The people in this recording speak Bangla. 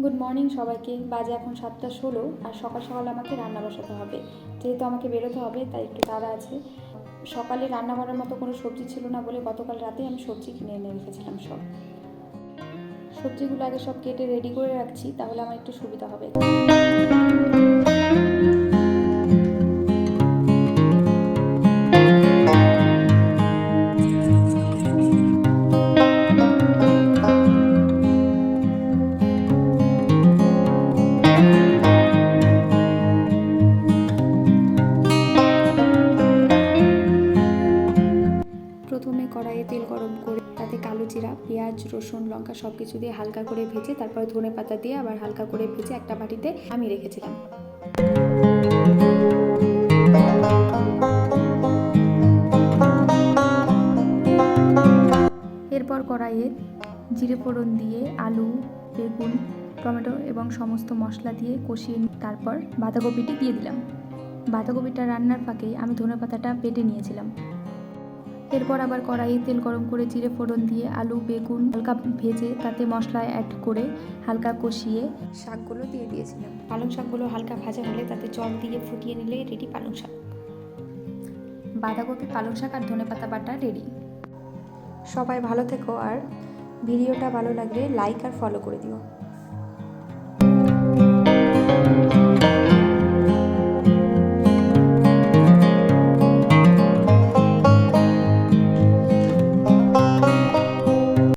মর্নিং সবাইকে। বাজে এখন সাতটা ষোলো আর সকাল সকাল আমাকে রান্না বসাতে হবে। যেহেতু আমাকে বেরোতে হবে, তাই একটু তাড়া আছে। সকালে রান্না করার মতো কোনো সবজি ছিল না বলে গতকাল রাতে আমি সবজি কিনে এনে রেখেছিলাম সব। সবজিগুলো আগে সব কেটে রেডি করে রাখছি, তাহলে আমার একটু সুবিধা হবে। কড়াইয়ে তেল গরম করে, তাতে কালো জিরা, পেঁয়াজ, রসুন, লঙ্কা সব কিছু দিয়ে হালকা করে ভেজে, তারপর ধনে পাতা দিয়ে আবার হালকা করে ভেজে একটা বাটিতে আমি রেখেছিলাম। এরপর কড়াইয়ে জিরে ফোড়ন দিয়ে আলু, বেগুন, টমেটো এবং সমস্ত মশলা দিয়ে কষিয়ে তারপর বাঁধাকপিটি দিয়ে দিলাম। বাঁধাকপিটা রান্নার ফাঁকে আমি ধনে পাতাটা বেটে নিয়েছিলাম। এরপর আবার কড়াইয়ে তেল গরম করে জিরে ফোড়ন দিয়ে আলু, বেগুন, হালকা ভেজে তাতে মশলা অ্যাড করে হালকা কষিয়ে শাকগুলো দিয়ে দিয়েছিলাম। পালং শাকগুলো হালকা ভাজা হলে তাতে জল দিয়ে ফুটিয়ে নিলে রেডি পালং শাক। বাঁধাকপি, পালং শাক আর ধনে পাতা বাটা রেডি সবাই ভালো থেকো আর ভিডিওটা ভালো লাগলে লাইক আর ফলো করে দিও।